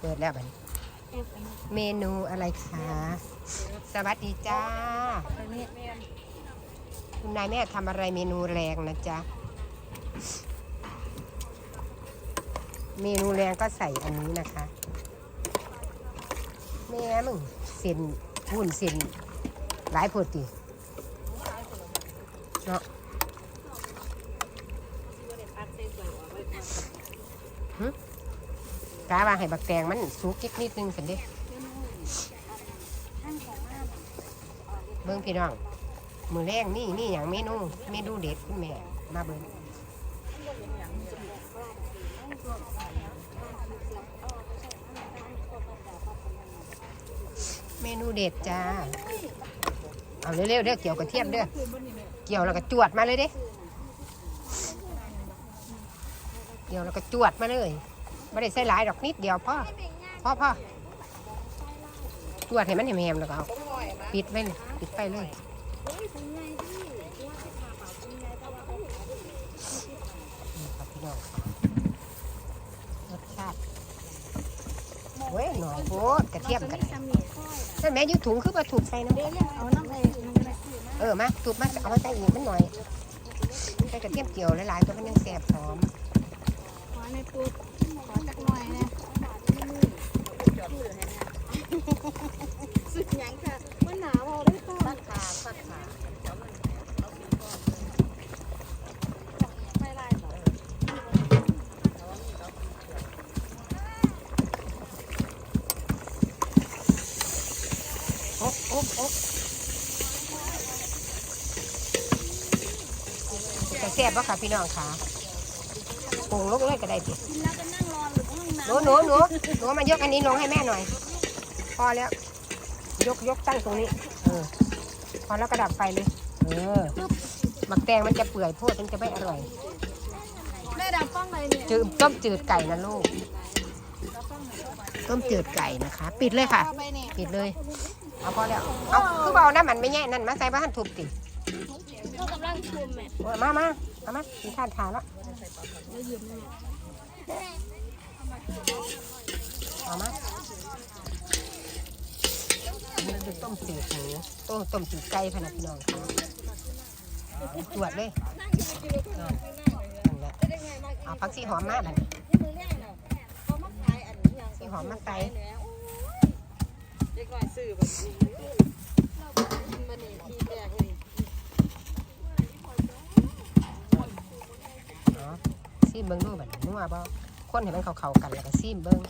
เปิดแล้วบัดนี้เมนูอะไรคะสวัสดีจ้า คุณนายแม่ทำอะไรเมนูแรงนะจ๊ะ เมนูแรงก็ใส่อันนี้นะคะ แม่มึงเส้นหุ่นเส้นหลายโพดติเนาะ กาว่าให้บักแตงมันสุกจิกนิดนึงสันเด้เบิ่งพี่น้อง มือแรงนี่นี่อย่างเมนูเมนูเด็ดคุณแม่มาเบิ่งเมนูเด็ดจ้า เอาเร็วๆเด้อเกี่ยวกระเทียมเด้อเกี่ยวแล้วก็จวดมาเลยเด้เกี่ยวแล้วก็จวดมาเลย ไม่ได้ใส่หลายดอกนิดเดียวพ่อพ่อพ่อจวดให้มันแหมๆแล้วก็เอาปิดไว้เลยปิดไฟเลยนี่ครับพี่น้องรสชาติเว้ยหน่อยโคตรกระเทียมกันนั่นแม่อยูถุงคือปลาถูกใส่น้ำเอาน้ำไอ้นั่นก็ได้เออมาถูกมาเอามาใส่อีกมันหน่อยใส่กระเทียมเจียวหลายๆตัวมันยังแสบหอม ขอในปุ๊บขอจักหน่อยนะสุดยังค่ะมันหนาวเอาได้ค่ะปักขาปักขาไม่ไล่หรอ โอ๊บโอ๊บโอ๊บจะแซ่บปะค่ะพี่น้องค่ะปรุงลงเลยก็ได้สิกินแล้วก็นั่งรอหรือห้องหนูน้ำหนูหนูหนูมายกอันนี้ลงให้แม่หน่อย พอแล้ว ยกยกตั้งตรงนี้ เออ พอแล้วก็ดับไฟเลย เออหมักแตงมันจะเปื่อยโพดมันจะไม่อร่อยแม่ดับฟ้องอะไรเนี่ยจืดต้มจืดไก่นะลูกต้มจืดไก่นะคะ ปิดเลยค่ะเข้าไปเนี่ยปิดเลย เอาพอแล้วเอาคือเบาน้ำมันไม่แย่นั่นมาใส่บ้านทุบติก็กำลังชุมแม่โอ้ยมามาเอามากินข้าวทานแล้วเอามาอันนี้คือต้มจืดหมูต้มต้มจืดไก่พะนักพี่น้องค่ะตรวจเลยนั่นนั่นแหละเอาผักชีหอมมาบัดนี้ชีหอมมาใส่ เด็กน้อยซื้อแบบนี้มันนี่แตกเลยเนาะซีมเบิ้งดูบัดนี้นัวบ่คนเห็นมันเข้าๆกันแล้วก็ซีมเบิ้ง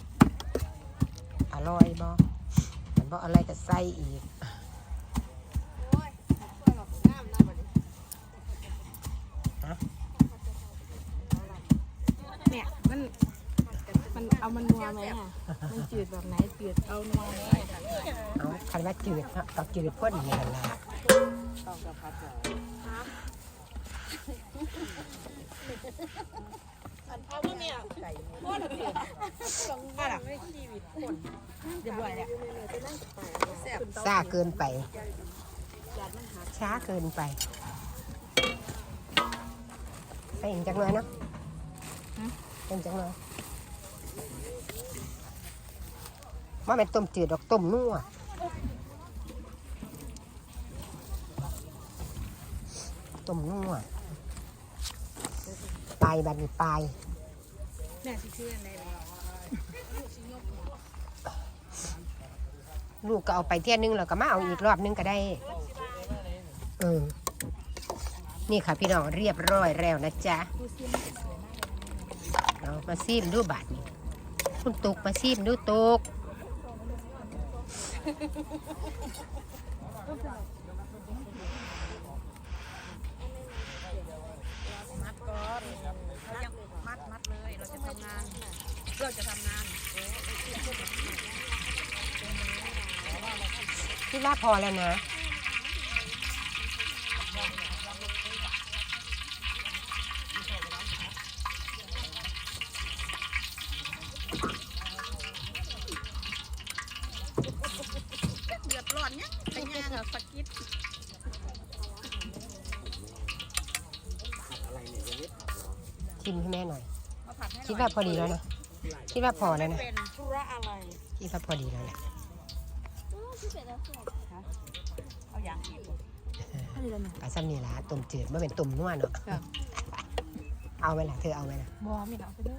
อร่อยบ่มันบ่อะไรก็ใส่อีก เนี่ยมัน มันเอามันนัวไหมอะ มันจืดแบบไหนจืดเอานัวไหมเอาคันว่าจืดเนาะก็จืดพ่นนี่แหละเอาพวกเนี่ยพ่อหรือเปล่าสองบ้านไม่ชีวิตคนเรียบร้อยแล้วซ่าเกินไป ช้าเกินไปใส่อีกจังเลยเนาะเป็นจังเลย ว่าเป็นต้มจืดดอกต้มนัวต้มนัวปลายบัดนปลายแม่ชื่ออะไรลยลูกก็เอาไปเที่ยนึงแล้วก็มาเอาอีกรอบนึงก็ได้ เออ นี่ค่ะพี่น้องเรียบร้อยแล้วนะจ๊ะเรามาซีมดูบาทนี่คุณตุกมาซีมดูตุก มัดก่อนเราจะมัดมัดเลย เราจะทำงาน เราจะทำงานพี่ว่าพอแล้วนะ เดือดร้อนเนี่ยขยันสกิด ชิมให้แม่หน่อย มาผัดให้คิดว่าพอดีแล้วนะคิดว่าพอแล้วนะเป็นธุระอะไรร่ที่ก็พอดีแล้วแหละเอาอย่างอีกบ่กระซ้ำนี่ละต้มจืดไม่เป็นต้มนัวเนาะครับ เอาไหมล่ะเธอเอาไหมล่ะบ่มีเอาไปเด้อ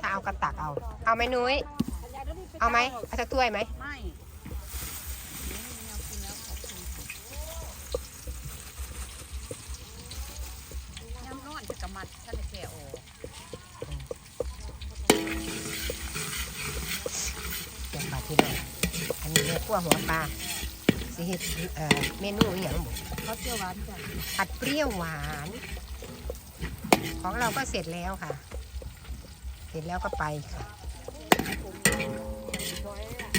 ถ้าเอากระตักเอา เอาไหมนุ้ยเอาไหมเอาสักถ้วยไหมไม่น้ำนอนจะกระมัดท่านได้แก่ออก เดี๋ยวปลาที่น้องอันนี้เนื้อขั้วหัวปลาสิเฮ็ดเอ่อเมนูอหย่างบุเขาเจียวหวานจ้ะผัดเปรี้ยวหวาน ของเราก็เสร็จแล้วค่ะ เสร็จแล้วก็ไปค่ะ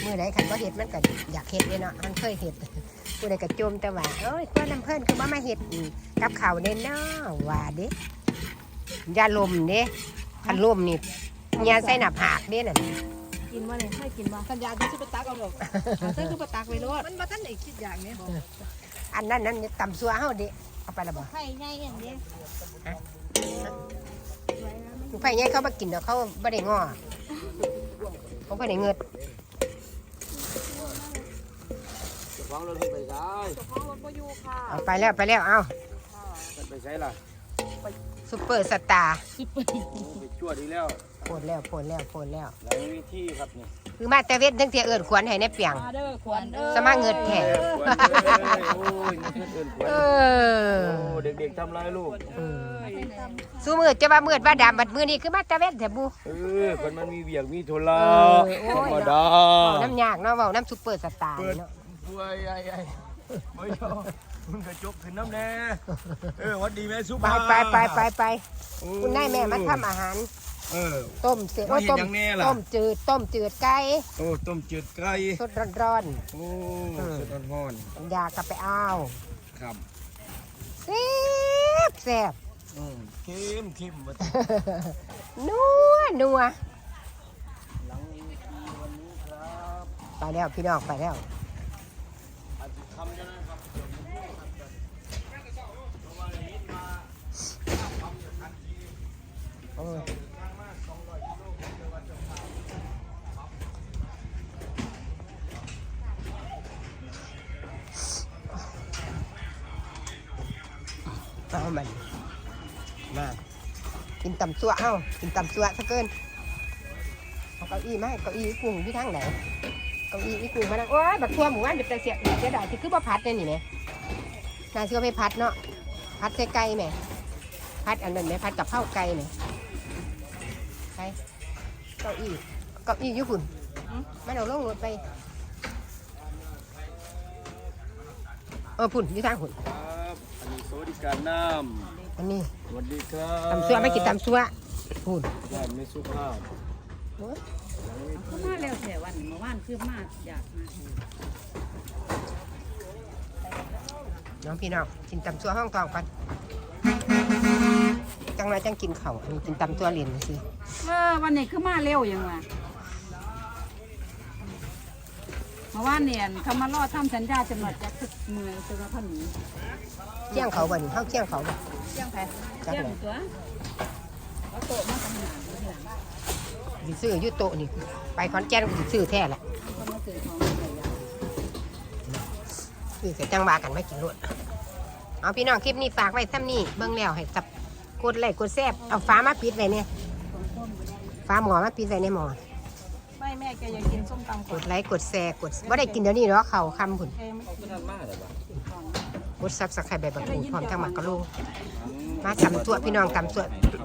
เมื่อใดคันก็เห็ดมันก็อยากเห็ดเลยเนาะมันเคยเห็ดผู้ใดก็จมแต่ว่าเอ้ยตัวน้ำเพิ่นคือว่ามาเห็ดกับเขาวเด่นเนาะว่าเด้ยาลมเด้คันลมนี่ยาใส่หน้าผากเด้น่ะ กินว่าเนี่ยให้กินว่าสัญญาที่สิไปตักเอาดอกเต้คือปตักไว้รถมันบ่ทันได้คิดอย่างนี้บ่อันนั้นนั่นตำซัวเฮาเด้เอาไปและบ่ไข่ใหญ่อย่างนี้ไผ่ใหญ่เขามากินเนาะเขาบ่ได้ง้อเขาบ่ได้เงิดวางรถให้ไปซ้ายเจ้าของรถบ่อยู่ค่ะเอาไปแล้วไปแล้วเอาไปใช้ล่ะ ซุปเปอร์สตาร์โอ้ไปชั่วดีแล้วโผล่แล้วโผล่แล้วโผล่แล้ว หลายวิธีครับนี่คือมาแต่เวททั้งเทียเอิญขวัญให้ในเปียง มาเด้อขวัญเด้อสมาเงิดแท้ เออควรเลยโอ้ยนี่เพื่อนเอินควรเอโอ้อเด็กๆทำไรลูกอืมสู้มือจะว่ามืดว่าดำบัดมือนี่คือมาแต่เวทแต่บู เออคนมันมีเบียกมีธุระเออโอ้ยธรรมดาเว้าน้ำยากเนาะเว้าน้ำซุปเปอร์สตาร์เปิดเนาะป่วยไอ้ไอ้ไม่ยอม มึงกระจกขึ้นน้ำแน่เออวัดดีแม่ซุปไปไปไปไปไปคุณนายแม่มาทำอาหารเออ ต้มเสร็จโอ้มาต้มแน่ล่ะต้มจืดต้มจืดไก่โอ้ต้มจืดไก่สดร้อนโอ้เออสุดร้อนๆอยากกลับไปเอาครับแซ่บแซ่บเข้มเข้มมานัวนัวหลังเวทีวันนี้ครับไปแล้วพี่น้องไปแล้ว อาจจะทำจะนะครับ โอ้ยเอามัน มา กินตำซัวเอ้า กินตำซัวซะเกินเอาเก้าอี้มาให้เก้าอี้อีกุ้งที่ทางไหนเก้าอี้อีกุ้งมานั่งโอ้ยแบักทั่วหมู่บ้านเดี๋ยวแต่เสียเสียดายที่คือบ่พัดเนี่ยนี่แหมน่าเชื่อไม่พัดเนาะ พัดใส่ไก่แหมพัดอันนั้นไหมพัดกับข้าวไก่ไหม ไปเก้าอี้เก้าอี้อยุคุณมันเอาลงรถไป เออพุ่นอยี่ทางพุ่นครับอันนี้สวัสดิการน้อันนี้ำสวัสดีครับตำซัวไม่กินตำซัวพุ่นย่านไม่สุภาพโอ้ยก็มาแล้วแต่วันเมื่อวานคือมาอยากมาน้องพี่น้องกินตำซัวห้องกองก่อนจังไรจังกินเขาวอันนี้กินตำตัวเหรียญสิ เออวันนี้คือมาเร็วยังวะเมื่อวานเนี่ยเขามารอทำสัญญาจำหนดจากเมืองจนมาพันหนีเที่ยงเขาบ่นี่ห้องเที่ยงเขาบ่เที่ยงแพ้จักเที่ยงเลยตัวเอาโต๊ะมาทำงานเที่ยงสิซื้ออยุโตะนี่ ไปขอนแก่นก็สิซื้อแท้แหละเขามาซื้อของมาใส่ยาซื้อเสร็จจังว่ากันไม่กินรวดเอาพี่น้องคลิปนี้ฝากไว้ซ้ำนี่เบิ่งแล้วให้จับกดไลค์กดแซ่บเอาฟ้ามาปิดไว้เนี่ยของต้ม ฟ้าหมอมาปิดไว้ในหมอไม่แม่แกอยากกินส้มตำกก่อนดไลค์กดแชร์กดว่าได้กินเดี๋ยวนี้เนาะเขาคำผุนแกไม่ไม่ทันมากเลยปะกดซับสไครต์ใบบักหูพร้อมทั้งหมักกะลูมาตำตัวพี่น้องตำตัว